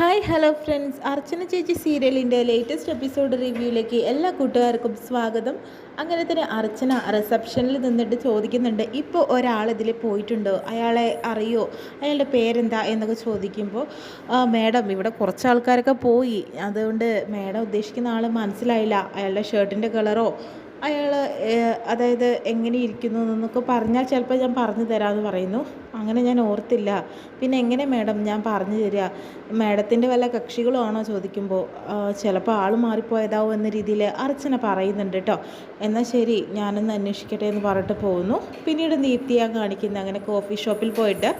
Hi hello friends അർച്ചന ചേച്ചി സീരിയലിന്റെ latest episode റിവ്യൂയിലേക്ക് എല്ലാ കൂട്ടുകാർക്കും സ്വാഗതം. അങ്ങനെ തന്നെ അർച്ചന റിസപ്ഷനിൽ നിന്നിട്ട് ചോദിക്കുന്നുണ്ട് ഇപ്പോൾ ഒരാൾ ഇതിൽ പോയിട്ടുണ്ടോ? അയാളെ അറിയോ? അയാളുടെ പേരെന്താ? എന്നൊക്കെ ചോദിക്കുമ്പോൾ മാഡം ഇവിടെ കുറച്ച് ആൾക്കാരൊക്കെ പോയി. അതുകൊണ്ട് മാഡം ഉദ്ദേശിക്കുന്ന ആൾ മനസ്സിലായില്ല. അയാളുടെ ഷർട്ടിന്റെ കളറോ അയാൾ അതായത് എങ്ങനെ ഇരിക്കുന്നു എന്നൊക്കെ പറഞ്ഞാൽ ചിലപ്പോൾ ഞാൻ പറഞ്ഞു തരാമെന്ന് പറയുന്നു. അങ്ങനെ ഞാൻ ഓർത്തില്ല. പിന്നെ എങ്ങനെ മാഡം ഞാൻ പറഞ്ഞു തരിക മാഡത്തിന്റെ വല്ല കക്ഷികളും ആണോ ചോദിക്കുമ്പോൾ ചിലപ്പോൾ ആൾ മാറിപ്പോയതാവും എന്ന രീതിയിൽ അർച്ചന പറയുന്നുണ്ട് കേട്ടോ. എന്നാൽ ശരി ഞാനൊന്ന് അന്വേഷിക്കട്ടെ എന്ന് പറഞ്ഞിട്ട് പോകുന്നു. പിന്നീട് ദീപ്തിയാണ് കാണിക്കുന്നത് അങ്ങനെ കോഫി ഷോപ്പിൽ പോയിട്ട്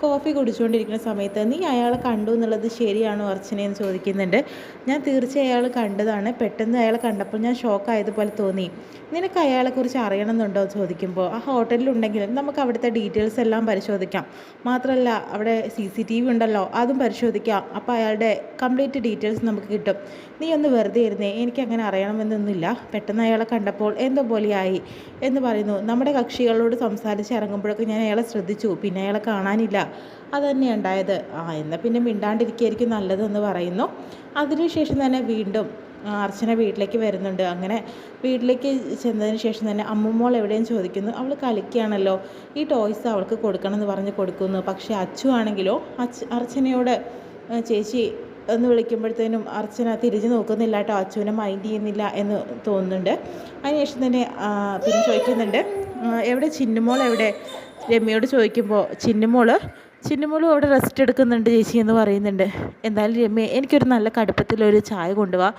കോഫി കുടിച്ചുകൊണ്ടിരിക്കുന്ന സമയത്ത് നീ അയാളെ കണ്ടു എന്നുള്ളത് ശരിയാണോ അർച്ചന എന്ന് ചോദിക്കുന്നുണ്ട്. ഞാൻ തീർച്ചയായും അയാൾ കണ്ടതാണ്. പെട്ടെന്ന് അയാളെ കണ്ടപ്പോൾ ഞാൻ ഷോക്കായതുപോലെ തോന്നി. നിനക്ക് അയാളെക്കുറിച്ച് അറിയണമെന്നുണ്ടോ ചോദിക്കുമ്പോൾ ആ ഹോട്ടലിലുണ്ടെങ്കിലും നമുക്ക് അവിടുത്തെ ഡീറ്റെയിൽസ് എല്ലാം പരിശോധിക്കാം. മാത്രമല്ല അവിടെ സി സി ടി വി ഉണ്ടല്ലോ അതും പരിശോധിക്കാം. അപ്പോൾ അയാളുടെ കംപ്ലീറ്റ് ഡീറ്റെയിൽസ് നമുക്ക് കിട്ടും. നീ ഒന്ന് വെറുതെ ഇരുന്നേ എനിക്ക് അങ്ങനെ അറിയണമെന്നൊന്നുമില്ല. പെട്ടെന്ന് അയാളെ കണ്ടപ്പോൾ എന്തോ പോലെയായി എന്ന് പറയുന്നു. നമ്മുടെ കക്ഷികളോട് സംസാരിച്ച് ഇറങ്ങുമ്പോഴൊക്കെ ഞാൻ അയാളെ ശ്രദ്ധിച്ചു. പിന്നെ അയാളെ കാണാനില്ല. അതുതന്നെ ഉണ്ടായത്. ആ എന്നാൽ പിന്നെ മിണ്ടാണ്ടിരിക്കുകയായിരിക്കും നല്ലതെന്ന് പറയുന്നു. അതിനുശേഷം തന്നെ വീണ്ടും അർച്ചന വീട്ടിലേക്ക് വരുന്നുണ്ട്. അങ്ങനെ വീട്ടിലേക്ക് ചെന്നതിന് ശേഷം തന്നെ അമ്മുമോൾ എവിടെയും ചോദിക്കുന്നു അവൾ കളിക്കുകയാണല്ലോ ഈ ടോയ്സ് അവൾക്ക് കൊടുക്കണം എന്ന് പറഞ്ഞ് കൊടുക്കുന്നു. പക്ഷേ അച്ചു ആണെങ്കിലോ? അച്ച് അർച്ചനയോട് ചേച്ചി എന്ന് വിളിക്കുമ്പോഴത്തേനും അർച്ചന തിരിഞ്ഞു നോക്കുന്നില്ല കേട്ടോ. അച്ചുവിനെ മൈൻഡ് ചെയ്യുന്നില്ല എന്ന് തോന്നുന്നുണ്ട്. അതിനുശേഷം തന്നെ പിന്നെ ചോദിക്കുന്നുണ്ട് എവിടെ ചിന്നുമോൾ എവിടെ? രമ്യയോട് ചോദിക്കുമ്പോൾ ചിന്നുമോൾ ചിന്നുമോളും അവിടെ റെസ്റ്റ് എടുക്കുന്നുണ്ട് ചേച്ചി എന്ന് പറയുന്നുണ്ട്. എന്തായാലും രമ്യ എനിക്കൊരു നല്ല കടുപ്പത്തിലൊരു ചായ കൊണ്ടുപോവാ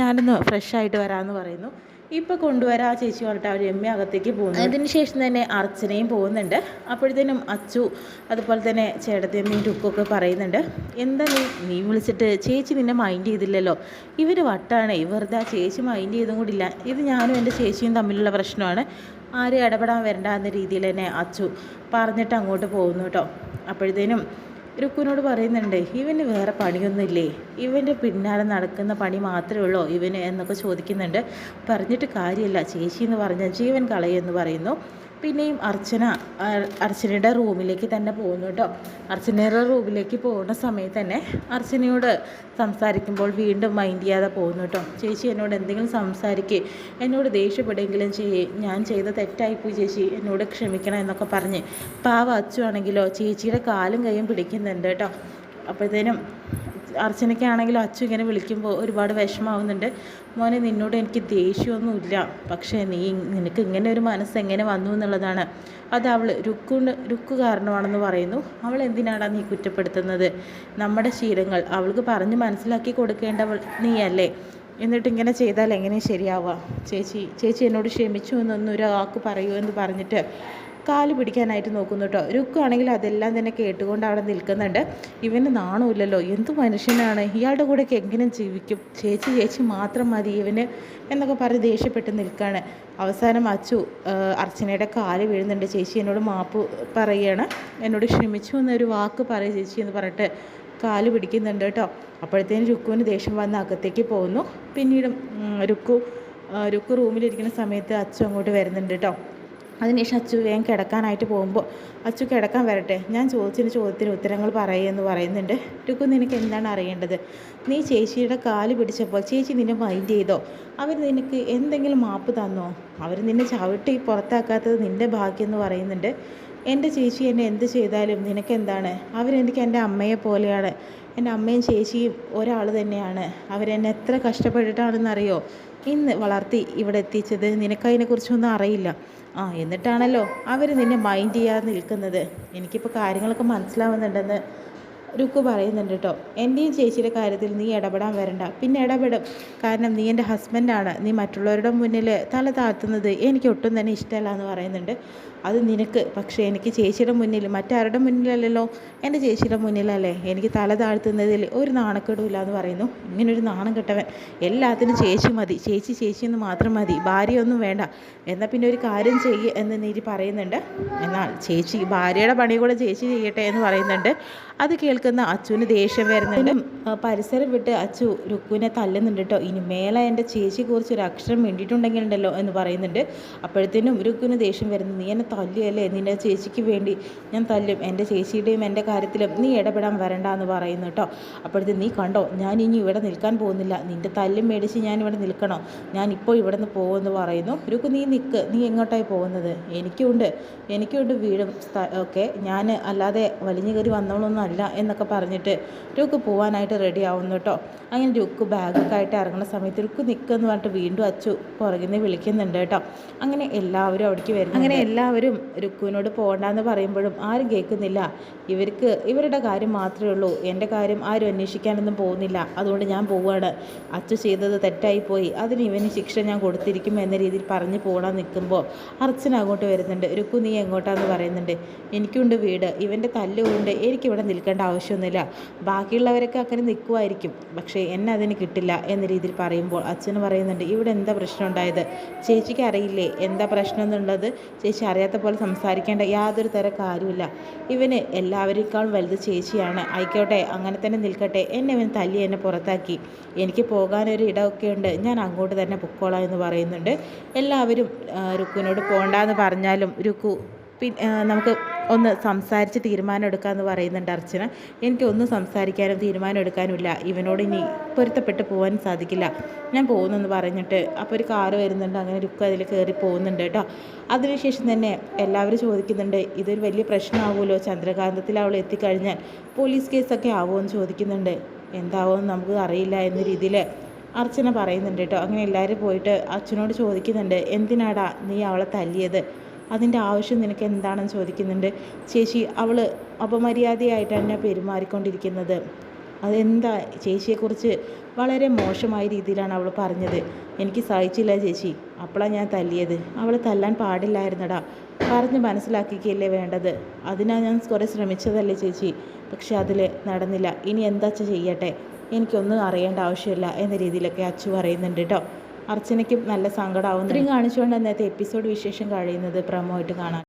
ഞാനൊന്ന് ഫ്രഷ് ആയിട്ട് വരാമെന്ന് പറയുന്നു. ഇപ്പോൾ കൊണ്ടുവരാ ചേച്ചി പറഞ്ഞിട്ട് അവർ രമ്യ അകത്തേക്ക് പോകുന്നു. അതിനുശേഷം തന്നെ അർച്ചനയും പോകുന്നുണ്ട്. അപ്പോഴത്തേനും അച്ചു അതുപോലെ തന്നെ ചേട്ടത്തിയമ്മയും ടുക്കൊക്കെ പറയുന്നുണ്ട്. എന്താ നീ നീ വിളിച്ചിട്ട് ചേച്ചി നിന്നെ മൈൻഡ് ചെയ്തില്ലല്ലോ. ഇവർ വട്ടാണ്. ഇവരുടെ ആ ചേച്ചി മൈൻഡ് ചെയ്തും കൂടില്ല. ഇത് ഞാനും എന്റെ ചേച്ചിയും തമ്മിലുള്ള പ്രശ്നമാണ്. ആരും ഇടപെടാൻ വരണ്ട എന്ന രീതിയിൽ തന്നെ അച്ചു പറഞ്ഞിട്ട് അങ്ങോട്ട് പോകുന്നു കേട്ടോ അപ്പോഴത്തേനും രുക്കുവിനോട് പറയുന്നുണ്ട് ഇവന് വേറെ പണിയൊന്നുമില്ലേ? ഇവന്റെ പിന്നാലെ നടക്കുന്ന പണി മാത്രമേ ഉള്ളൂ ഇവന് എന്നൊക്കെ ചോദിക്കുന്നുണ്ട്. പറഞ്ഞിട്ട് കാര്യമില്ല. ചേച്ചി എന്ന് പറഞ്ഞാൽ ജീവൻ കളയെന്ന് പറയുന്നു. പിന്നെയും അർച്ചന അർച്ചനയുടെ റൂമിലേക്ക് തന്നെ പോകുന്നു കേട്ടോ. അർച്ചനയുടെ റൂമിലേക്ക് പോകുന്ന സമയത്ത് തന്നെ അർച്ചനയോട് സംസാരിക്കുമ്പോൾ വീണ്ടും മൈൻഡ് ചെയ്യാതെ പോകുന്നു കേട്ടോ. ചേച്ചി എന്നോട് എന്തെങ്കിലും സംസാരിക്കുക എന്നോട് ദേഷ്യപ്പെടുമെങ്കിലും ചെയ്യേ. ഞാൻ ചെയ്ത തെറ്റായിപ്പോയി ചേച്ചി. എന്നോട് ക്ഷമിക്കണം എന്നൊക്കെ പറഞ്ഞ് പാവ അച്ചു ആണെങ്കിലോ ചേച്ചിയുടെ കാലും കൈയും പിടിക്കുന്നുണ്ട് കേട്ടോ. അപ്പോഴത്തേനും അർച്ചനയ്ക്കാണെങ്കിലും അച്ചു ഇങ്ങനെ വിളിക്കുമ്പോൾ ഒരുപാട് വിഷമാവുന്നുണ്ട്. മോനെ നിന്നോട് എനിക്ക് ദേഷ്യമൊന്നുമില്ല. പക്ഷേ നീ നിനക്ക് ഇങ്ങനെ ഒരു മനസ്സ് എങ്ങനെ വന്നു എന്നുള്ളതാണ്. അത് അവൾ രുക്കുണ്ട് രുക്കു കാരണമാണെന്ന് പറയുന്നു. അവൾ എന്തിനാടാ നീ കുറ്റപ്പെടുത്തുന്നത്? നമ്മുടെ ശീലങ്ങൾ അവൾക്ക് പറഞ്ഞ് മനസ്സിലാക്കി കൊടുക്കേണ്ടവൾ നീയല്ലേ? എന്നിട്ട് ഇങ്ങനെ ചെയ്താൽ എങ്ങനെ ശരിയാവുക? ചേച്ചി ചേച്ചി എന്നോട് ക്ഷമിച്ചു എന്നൊന്നും ആക്ക് പറയൂ എന്ന് പറഞ്ഞിട്ട് കാൽ പിടിക്കാനായിട്ട് നോക്കുന്നു കേട്ടോ രുക്കാണെങ്കിൽ അതെല്ലാം തന്നെ കേട്ടുകൊണ്ട് അവിടെ നിൽക്കുന്നുണ്ട്. ഇവന് നാണമില്ലല്ലോ. എന്ത് മനുഷ്യനാണ്? ഇയാളുടെ കൂടെ എങ്ങനെ ജീവിക്കും? ചേച്ചി ചേച്ചി മാത്രം മതി ഇവന് എന്നൊക്കെ പറഞ്ഞ് ദേഷ്യപ്പെട്ട് നിൽക്കുകയാണ് അവസാനം അച്ചു അർച്ചനയുടെ കാൽ വീഴുന്നുണ്ട്. ചേച്ചി എന്നോട് മാപ്പ് പറയുകയാണ്. എന്നോട് ക്ഷമിച്ചു എന്നൊരു വാക്ക് പറയും ചേച്ചി എന്ന് പറഞ്ഞിട്ട് കാൽ പിടിക്കുന്നുണ്ട് കേട്ടോ അപ്പോഴത്തേനും രുക്കുവിന് ദേഷ്യം വന്ന് അകത്തേക്ക് പോകുന്നു. പിന്നീട് രുക്കു രുക്കു റൂമിലിരിക്കുന്ന സമയത്ത് അച്ചു അങ്ങോട്ട് വരുന്നുണ്ട് കേട്ടോ അതിനുശേഷം അച്ചു വേഗം കിടക്കാനായിട്ട് പോകുമ്പോൾ അച്ചു കിടക്കാൻ വരട്ടെ ഞാൻ ചോദിച്ചതിന് ചോദ്യത്തിന് ഉത്തരങ്ങൾ പറയുമെന്ന് പറയുന്നുണ്ട്. രുക്കു നിനക്ക് എന്താണ് അറിയേണ്ടത്? നീ ചേച്ചിയുടെ കാൽ പിടിച്ചപ്പോൾ ചേച്ചി നിന്നെ മൈൻഡ് ചെയ്തോ? അവർ നിനക്ക് എന്തെങ്കിലും മാപ്പ് തന്നോ? അവർ നിന്നെ ചവിട്ടി പുറത്താക്കാത്തത് നിന്റെ ഭാഗ്യം എന്ന് പറയുന്നുണ്ട്. എന്റെ ചേച്ചി എന്നെ എന്ത് ചെയ്താലും നിനക്കെന്താണ്? അവരെനിക്ക് എന്റെ അമ്മയെ പോലെയാണ്. എന്റെ അമ്മയും ചേച്ചിയും ഒരാൾ തന്നെയാണ്. അവരെന്നെ എത്ര കഷ്ടപ്പെട്ടിട്ടാണെന്നറിയോ? ഇന്ന് വളർത്തി ഇവിടെ എത്തിച്ചത് നിനക്കതിനെക്കുറിച്ചൊന്നും അറിയില്ല. ആ എന്നിട്ടാണല്ലോ അവർ നിന്നെ മൈൻഡ് ചെയ്യാതെ നിൽക്കുന്നത്. എനിക്കിപ്പോൾ കാര്യങ്ങളൊക്കെ മനസ്സിലാവുന്നുണ്ടെന്ന് രുക്കു പറയുന്നുണ്ട് കേട്ടോ. എന്റെയും ചേച്ചിയുടെ കാര്യത്തിൽ നീ ഇടപെടാൻ വരണ്ട. പിന്നെ ഇടപെടും. കാരണം നീ എന്റെ ഹസ്ബൻഡാണ് നീ മറ്റുള്ളവരുടെ മുന്നിൽ തല താഴ്ത്തുന്നത് എനിക്ക് ഒട്ടും തന്നെ ഇഷ്ടമല്ല എന്ന് പറയുന്നുണ്ട്. അത് നിനക്ക്. പക്ഷേ എനിക്ക് ചേച്ചിയുടെ മുന്നിൽ മറ്റാരുടെ മുന്നിലല്ലല്ലോ? എന്റെ ചേച്ചിയുടെ മുന്നിലല്ലേ? എനിക്ക് തല താഴ്ത്തുന്നതിൽ ഒരു നാണക്കേടുമില്ല എന്ന് പറയുന്നു. ഇങ്ങനൊരു നാണം കെട്ടവൻ. എല്ലാത്തിനും ചേച്ചി മതി. ചേച്ചി ചേച്ചി എന്ന് മാത്രം മതി. ഭാര്യയൊന്നും വേണ്ട. എന്നാൽ പിന്നെ ഒരു കാര്യം ചെയ്യ് എന്ന് നീതി പറയുന്നുണ്ട്. എന്നാൽ ചേച്ചി ഭാര്യയുടെ പണി കൂടെ ചേച്ചി ചെയ്യട്ടെ എന്ന് പറയുന്നുണ്ട്. അത് കേൾക്കുന്ന അച്ഛന് ദേഷ്യം വരുന്നുണ്ട്. ആ, പരിസരം വിട്ട് അച്ചു രുക്കുവിനെ തല്ലുന്നുണ്ട് കേട്ടോ. ഇനി മേലെ എന്റെ ചേച്ചിയെക്കുറിച്ച് ഒരു അക്ഷരം വേണ്ടിയിട്ടുണ്ടെങ്കിൽ ഉണ്ടല്ലോ എന്ന് പറയുന്നുണ്ട്. അപ്പോഴത്തേനും രുക്കുവിന് ദേഷ്യം വരുന്നു. നീ എന്നെ തല്ലിയല്ലേ? നിന്റെ ചേച്ചിക്ക് വേണ്ടി ഞാൻ തല്ലും. എന്റെ ചേച്ചിയുടെയും എന്റെ കാര്യത്തിലും നീ ഇടപെടാൻ വരണ്ട എന്ന് പറയുന്നു കേട്ടോ. അപ്പോഴത്തേ നീ കണ്ടോ? ഞാൻ ഇനി ഇവിടെ നിൽക്കാൻ പോകുന്നില്ല. നിന്റെ തല്ലും മേടിച്ച് ഞാൻ ഇവിടെ നിൽക്കണോ? ഞാൻ ഇപ്പോൾ ഇവിടെ നിന്ന് പോകുമെന്ന് പറയുന്നു. രുക്കു നീ നിൽക്ക് നീ എങ്ങോട്ടായി പോകുന്നത്? എനിക്കുണ്ട്. എനിക്കുണ്ട് വീടും ഒക്കെ. ഞാൻ അല്ലാതെ വലിഞ്ഞു കയറി വന്നവളൊന്നും അല്ല എന്നൊക്കെ പറഞ്ഞിട്ട് രുക്ക് പോകാനായിട്ട് റെഡി ആവുന്നു കേട്ടോ അങ്ങനെ രുക്ക് ബാഗൊക്കെ ആയിട്ട് ഇറങ്ങുന്ന സമയത്ത് രുക്ക് നിൽക്കുമെന്ന് പറഞ്ഞിട്ട് വീണ്ടും അച്ചു പുറകിൽ നിന്ന് വിളിക്കുന്നുണ്ട് കേട്ടോ അങ്ങനെ എല്ലാവരും അവിടേക്ക് വരുന്നു അങ്ങനെ എല്ലാവരും രുക്കുവിനോട് പോകണ്ടെന്ന് പറയുമ്പോഴും ആരും കേൾക്കുന്നില്ല. ഇവർക്ക് ഇവരുടെ കാര്യം മാത്രമേ ഉള്ളൂ. എന്റെ കാര്യം ആരും അന്വേഷിക്കാനൊന്നും പോകുന്നില്ല. അതുകൊണ്ട് ഞാൻ പോവുകയാണ് അച്ചു ചെയ്തത് തെറ്റായിപ്പോയി അതിന് ഇവന് ശിക്ഷ ഞാൻ കൊടുത്തിരിക്കും എന്ന രീതിയിൽ പറഞ്ഞു പോകണമെന്ന് നിൽക്കുമ്പോൾ അർച്ചന അങ്ങോട്ട് വരുന്നുണ്ട്. രുക്കു നീ എങ്ങോട്ടാന്ന് പറയുന്നുണ്ട്? എനിക്കുണ്ട് വീട്. ഇവന്റെ തല്ലുകൊണ്ട് എനിക്കിവിടെ നിൽക്കേണ്ട ആവശ്യമൊന്നുമില്ല. ബാക്കിയുള്ളവരൊക്കെ അങ്ങനെ നിൽക്കുമായിരിക്കും. പക്ഷേ എന്നെ അതിന് കിട്ടില്ല എന്ന രീതിയിൽ പറയുമ്പോൾ അച്ഛന് പറയുന്നുണ്ട് ഇവിടെ എന്താ പ്രശ്നം ഉണ്ടായത്? ചേച്ചിക്ക് അറിയില്ലേ? എന്താ പ്രശ്നം എന്നുള്ളത്? ചേച്ചി അറിയാത്ത പോലെ സംസാരിക്കേണ്ട യാതൊരു തര കാര്യമില്ല ഇവന് എല്ലാവരേക്കാളും വലുത് ചേച്ചിയാണ്. ആയിക്കോട്ടെ അങ്ങനെ തന്നെ നിൽക്കട്ടെ. എന്നെ ഇവൻ തല്ലി എന്നെ പുറത്താക്കി. എനിക്ക് പോകാനൊരു ഇടമൊക്കെ ഉണ്ട്. ഞാൻ അങ്ങോട്ട് തന്നെ പൊക്കോളാം എന്ന് പറയുന്നുണ്ട്. എല്ലാവരും രുക്കുവിനോട് പോകണ്ടെന്ന് പറഞ്ഞാലും രുക്കു ആ, നമുക്ക് ഒന്ന് സംസാരിച്ച് തീരുമാനം എടുക്കാമെന്ന് പറയുന്നുണ്ട് അർച്ചന. എനിക്കൊന്നും സംസാരിക്കാനും തീരുമാനം എടുക്കാനുമില്ല ഇവനോട് ഇനി പൊരുത്തപ്പെട്ട് പോകാൻ സാധിക്കില്ല. ഞാൻ പോകുന്നെന്ന് പറഞ്ഞിട്ട് അപ്പോൾ ഒരു കാറ് വരുന്നുണ്ട്. അങ്ങനെ രുക്ക് അതിൽ കയറി പോകുന്നുണ്ട് കേട്ടോ. അതിനുശേഷം തന്നെ എല്ലാവരും ചോദിക്കുന്നുണ്ട് ഇതൊരു വലിയ പ്രശ്നമാവുമല്ലോ? ചന്ദ്രകാന്തത്തിൽ അവൾ എത്തിക്കഴിഞ്ഞാൽ പോലീസ് കേസൊക്കെ ആവുമെന്ന് ചോദിക്കുന്നുണ്ട്. എന്താവുമെന്ന് നമുക്ക് അറിയില്ല എന്ന രീതിയിൽ അർച്ചന പറയുന്നുണ്ട് കേട്ടോ. അങ്ങനെ എല്ലാവരും പോയിട്ട് അച്ഛനോട് ചോദിക്കുന്നുണ്ട് എന്തിനാടാ നീ അവളെ തല്ലിയത്? അതിന്റെ ആവശ്യം നിനക്ക് എന്താണെന്ന് ചോദിക്കുന്നുണ്ട്? ചേച്ചി അവൾ അപമര്യാദയായിട്ട് എന്നെ പെരുമാറിക്കൊണ്ടിരിക്കുന്നത്. അതെന്താ? ചേച്ചിയെക്കുറിച്ച് വളരെ മോശമായ രീതിയിലാണ് അവൾ പറഞ്ഞത്. എനിക്ക് സഹിച്ചില്ല ചേച്ചി. അപ്പോഴാണ് ഞാൻ തല്ലിയത്. അവൾ തല്ലാൻ പാടില്ലായിരുന്നടാ. പറഞ്ഞ് മനസ്സിലാക്കിക്കല്ലേ വേണ്ടത്? അതിനാ ഞാൻ കുറേ ശ്രമിച്ചതല്ലേ ചേച്ചി. പക്ഷെ അതിൽ നടന്നില്ല. ഇനി എന്താ ചെയ്യട്ടെ? എനിക്കൊന്നും അറിയേണ്ട ആവശ്യമില്ല എന്ന രീതിയിലൊക്കെ അച്ചു പറയുന്നുണ്ട് കേട്ടോ അർച്ചനയ്ക്കും നല്ല സങ്കടമാവും ഇത്രയും കാണിച്ചുകൊണ്ട് അന്നത്തെ എപ്പിസോഡ് വിശേഷം കഴിയുന്നത് പ്രമോ ആയിട്ട് കാണാം.